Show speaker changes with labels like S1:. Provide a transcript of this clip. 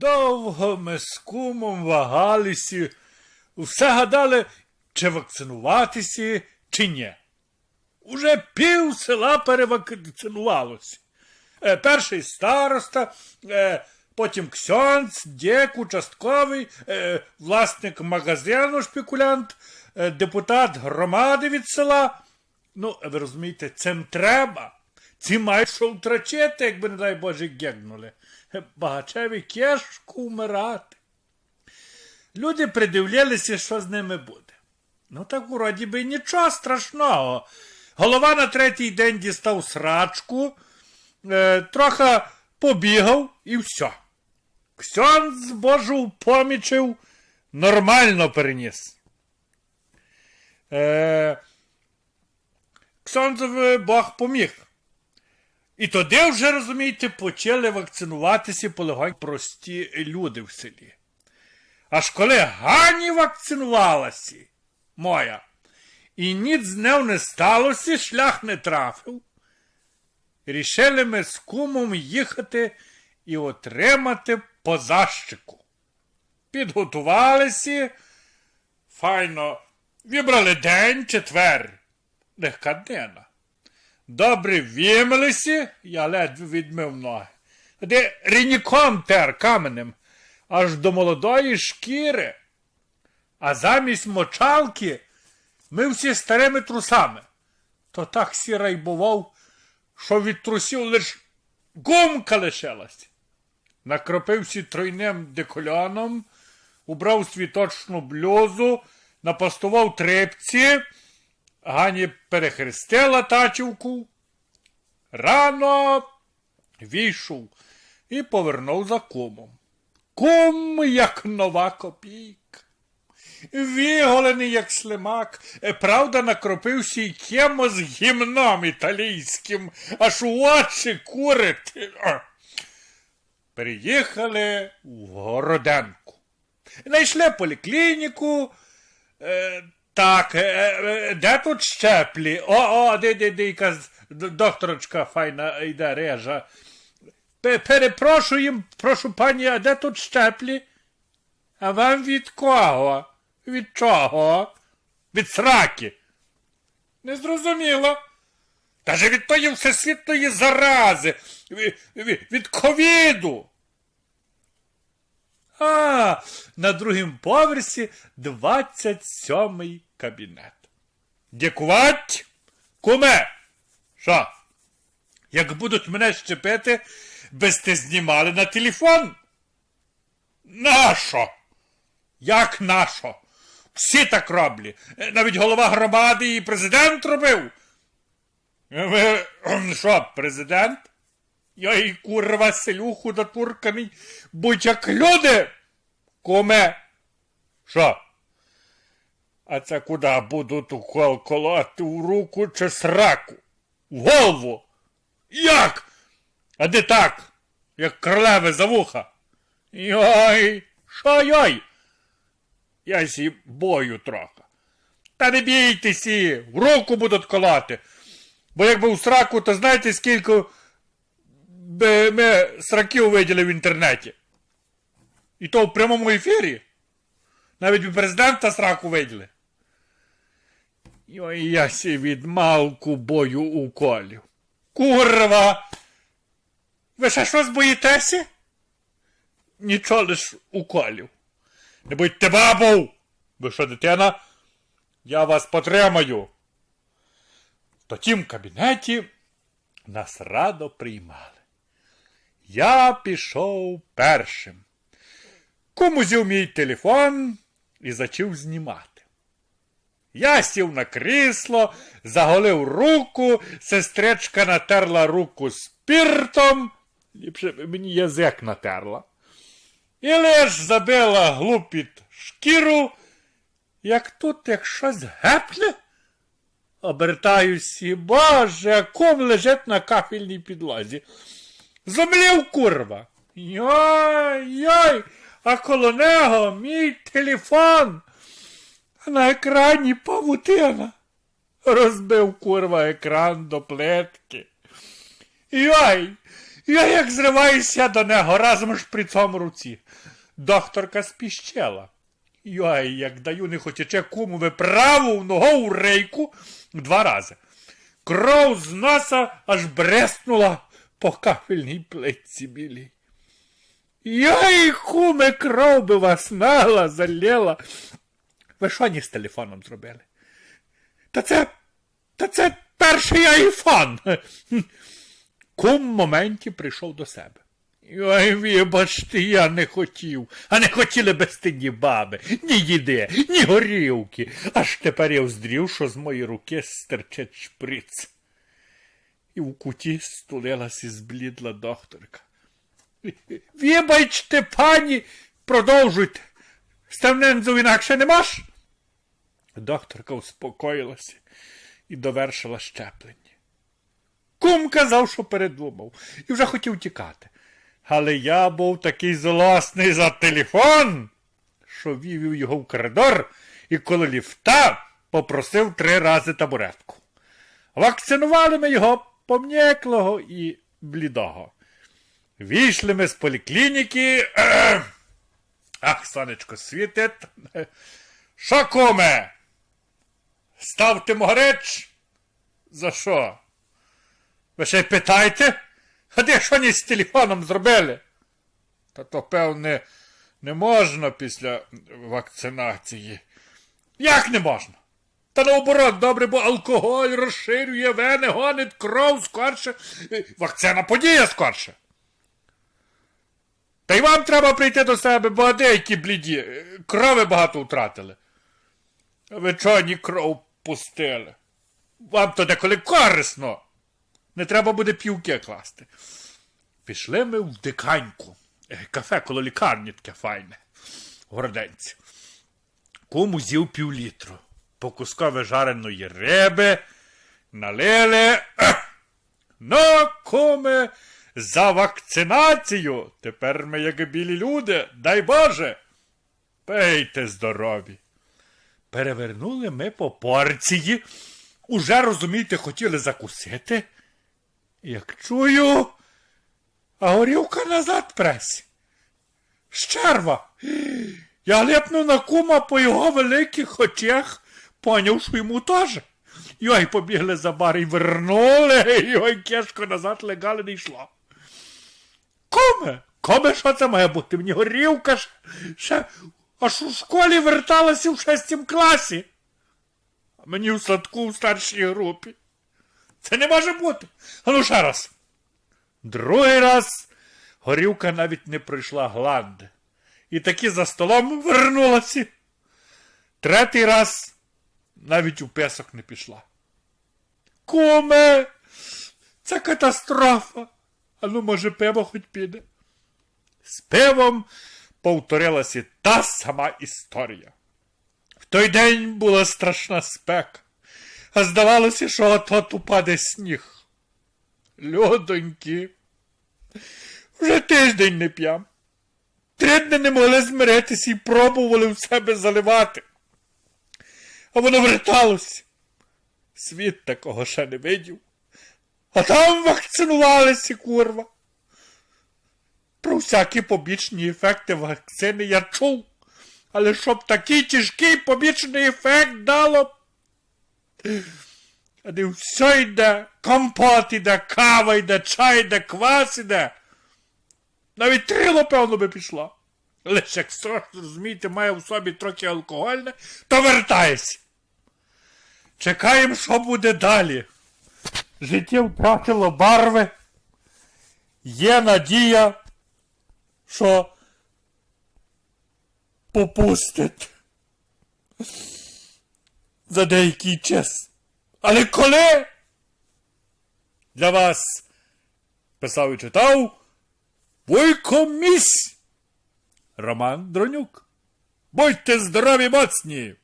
S1: Довго ми з кумом вагалися, все гадали, чи вакцинуватися, чи ні. Уже пів села перевакцинувалося. Е, перший староста, е, потім ксьонц, дєк, участковий, е, власник магазину шпекулянт, е, депутат громади від села. Ну, ви розумієте, цим треба. Ці мають що втрачити, якби, не дай Боже, гегнули. Багачеві кешку вмирати. Люди придивлялися, що з ними буде. Ну, так вроді би нічого страшного. Голова на третій день дістав срачку, е, трохи побігав і все. Ксьон з Божу помічив, нормально переніс. Е, Ксьонзові Бог поміг. І тоді вже, розумієте, почали вакцинуватися полегоньку прості люди в селі. Аж коли Гані вакцинувалася, моя, і ніц з нею не сталося, шлях не трафив, рішили ми з кумом їхати і отримати позащику. Підготувалися, файно, вибрали день, четвер, легка днина. Добре вимилися, я ледве відмив ноги. Де рініком тер каменем, аж до молодої шкіри. А замість мочалки ми всі старими трусами. То так сірайбував, що від трусів лиш гумка лишилась. Накропився тройним деколяном, убрав світочну блюзу, напастував трепці, Гані перехрестила тачівку. Рано війшов і повернув за кумом. Кум, як нова копійка. Віголений, як слимак, Е, правда, накропився й кимось гімном італійським, аж у очі курити. Приїхали в Городенку. Знайшли поліклініку. Е, так, е, е, де тут щеплі? О, о, де, докторочка файна йде режа. Пе- Перепрошую, прошу пані, а де тут щеплі? А вам від кого? Від чого? Від сраки. Не зрозуміло. Та же від тої всесвітної зарази, від ковіду. А, на другому поверсі 27-й кабінет. Дякувати, куме. Що? Як будуть мене щепити, без те знімали на телефон? Нащо? Як нащо? Всі так роблять. Е, Навіть голова громади і президент робив. Ви що, президент? Йой, курва, селюху натурканий, будь як люди. Куме. Що? А це куди будуть укол колоти в руку чи сраку? В голову? Як? А де так? Як королеви за вуха? Йой, що йой? Я сі бою трохи. Та не бійтеся, в руку будуть колоти. Бо якби у сраку, то знаєте, скільки би ми сраків виділи в інтернеті? І то в прямому ефірі. Навіть і президента сраку виділи. Йой, я сі від малку бою уколів. Курва! Ви ще щось боїтеся? Нічого лиш уколів. Не будьте бабу! Ви що, дитина? Я вас потримаю. В тім кабінеті нас радо приймали. Я пішов першим. Кому взяв мій телефон і зачав знімати. Я сів на крісло, заголив руку, сестричка натерла руку спіртом, ліпше мені язик натерла. І лиш забила глупіт шкіру, як тут як щось гепне. Обертаюсь і, боже, ком лежить на кафельній підлозі. Зомлів курва. Йой, йой, а коло нього мій телефон. На екрані павутина. Розбив курва екран до плитки. Йой, Я як зриваюся до нього разом ж при цьому руці. Докторка спіщела. Йой, як даю не хочече кумове праву в ногу у рейку два рази. Кров з носа аж бреснула по кафельній плитці білій. Йой, куме, кров би вас нала, залєла. Ви що ні з телефоном зробили? Та це. Та це перший айфон. Кум в моменті прийшов до себе. Ой, вибачте, я не хотів, а не хотіли без ти ні баби, ні їди, ні горілки. Аж тепер я вздрів, що з моєї руки стерчить шприц. І в куті стулилася зблідла докторка. Вибачте, пані, продовжуйте. Ставнензу інакше не маш? Докторка успокоїлася і довершила щеплення. Кум казав, що передумав, і вже хотів тікати. Але я був такий злосний за телефон, що вівів його в коридор і коло ліфта попросив три рази табуретку. Вакцинували ми його пом'яклого і блідого. Війшли ми з поліклініки. Ах, сонечко світить. Що, куме? Ставте могреч? За що? Ви ще й питаєте? А де що ні з телефоном зробили? Та то, певне, не можна після вакцинації. Як не можна? Та наоборот, добре, бо алкоголь розширює вени, гонить кров скорше. Вакцина подіє скорше. Та й вам треба прийти до себе, бо деякі бліді. е, Крови багато втратили. А ви чого ні кров пустили? Вам то деколи корисно. Не треба буде півки класти. Пішли ми в диканьку. Е, Кафе коло лікарні таке файне. В Городенці. Кому з'їв півлітру. По кускові жареної риби. Налили. Ех! Ну, куме, за вакцинацію. Тепер ми, як білі люди, дай Боже. Пейте здорові. Перевернули ми по порції. Уже, розумієте, хотіли закусити. Як чую, а горілка назад пресі. Щерва. Я лепну на кума по його великих очах, поняв, що йому теж. Йой, побігли за бар і вернули, йой, кешко назад легали не йшло. Коме, коме, що це має бути? Мені горілка ще, ще аж у школі верталася в шестім класі. А мені в садку в старшій групі. Це не може бути. А ну ще раз. Другий раз горілка навіть не пройшла гланди. І таки за столом вернулася. Третій раз навіть у песок не пішла. Куме, це катастрофа. А ну, може, пиво хоч піде. З пивом повторилася та сама історія. В той день була страшна спека, а здавалося, що от-от упаде сніг. Людоньки, вже тиждень не п'ям. Три дні не могли змиритися і пробували в себе заливати. А воно верталося. Світ такого ще не видів. А там вакцинувалися, курва. Про всякі побічні ефекти вакцини я чув. Але щоб такий тяжкий побічний ефект дало. А де все йде, компот йде, кава йде, чай йде, квас йде. Навіть трило, певно, би пішла. Лише якщо, розумієте, має в собі трохи алкогольне, то вертайся. Чекаємо, що буде далі. Життя втратило барви. Є надія, що попустить за деякий час. Але коли для вас писав і читав Вуйко Місь Роман Дронюк. Будьте здорові, моцні!